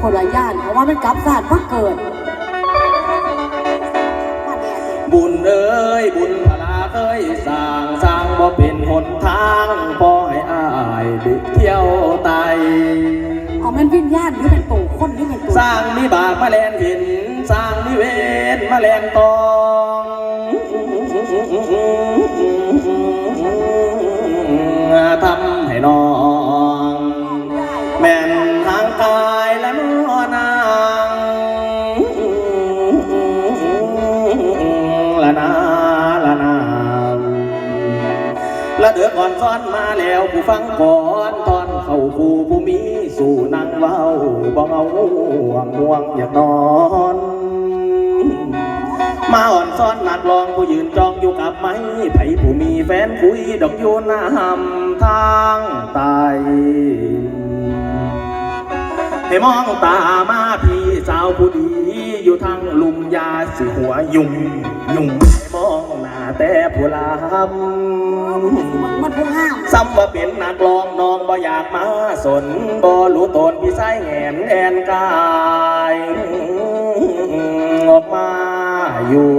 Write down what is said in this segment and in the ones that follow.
คนละย่านเพราะว่ามันกลับศาสตร์พักเกิดบุญเอ้ยบุญพลาเอ้ยสร้างสร้างบ่เป็นหนทางพอให้อายได้เที่ยวไตเอามันวิญญาณหรือเป็นตู่คนหรือเป็นตู่สร้างมีบากมาแลนเห็น สร้างมีเวรมาแลนตอ และเดือก่อนซ้อนมาแล้วผู้ฟังก่อนตอนเข้าคู่ผู้มีสู่นางเว้าบ่เอาห่วงห่วงอยากนอนมาอ่อนซ้อนหนักลองผู้ยืนจองอยู่กับไม้ไผผู้มีแฟนคุยดอกโยนหน้าหำทางตายให้มองตามาพี่สาวผู้ดีอยู่ทางลุมยาสิหัวยุ่งยุ่ง แต่ผู้ลำมันผู้ห้ามซ้ำว่าเป็นนักร้องน้องบ่อยากมาสนบ่รู้ตนพี่สายแงนแอนกายออกมาอยู่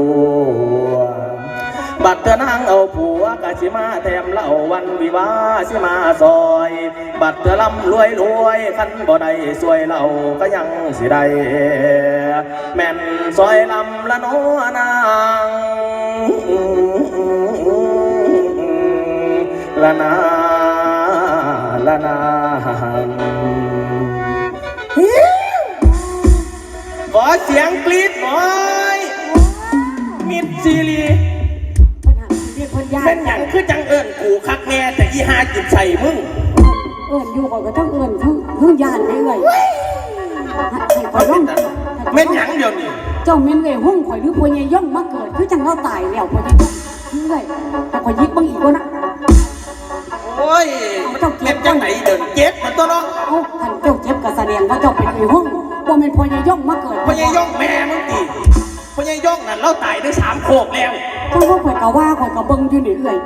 บัดเธอนางเอาผัวกะสิมาแถมเหล่าวันวิวาสิมาซอย บัดเธอลำรวยรวยคันบ่ได้สวยเหล่าก็ยังสิได้แม่นซอยลำละโนนาง ละนาละนาขอเสียงกรี๊ดหน่อยมิดซีรีคนห้ามเรียกคนย่านเป็นหยังคือจังเอิญกูคักแน่แต่อีหาจิตใส่มึง เอิญอยู่ก่อนก็ต้องเอิญทั้งทั้งย่านไปเลยให้คอยร้องเม่นหยังเดี๋ยวนี้เจ้าเม่นเลยห้องข่อยหรือพวยย่องมาเกิด คือจังเราตายแล้วพวยย่องเรื่อยแต่ข่อยยิกบางอีกก็นะโอ้ย เม็นจังไหนเดินเจ็บมันตัวเนาะเอ้าท่านเจ้าเจ็บกับแสดงว่าเจ้าเป็นไอ้ห้องว่าเป็นพวยย่องมาเกิดพญายองแม่มึงตีพญายองนั่นเราตายได้สามโคกแล้วเจ้าว่าข่อยกะว่าข่อยกะเบิ่งอยู่นี่เรื่อย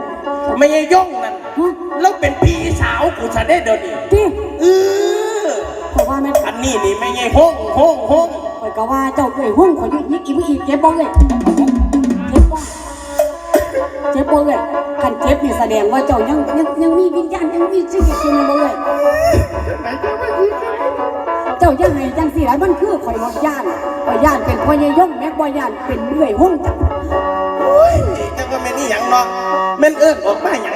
พญายองนั่นฮะเราเป็นพี่สาวกูจะได้เดี๋ยวนี้ที่เออข่อยว่าแม่นอันนี้นี่ไม่ใช่ห้องห้องห้องข่อยกะว่าเจ้าเอ้ยห้องข่อยยิกยิกอีกอีกเจ็บบ่เลยเจ็บบ่ เจ็บบ่เลยคันเจ็บนี่แสดงว่าเจ้ายังยังยังมีวิญญาณยังมีชีวิตอยู่ในบ่เลยเจ้ายังไงจังสิแล้วมันคือข่อยบ่ย่านข่อยย่านเป็นพ่อยายงแม่บ่ย่านเป็นเลื่อยห้องจังโอ้ยจังว่าแม่นนี่หยังเนาะแม่นเอิ้นออกมาหยัง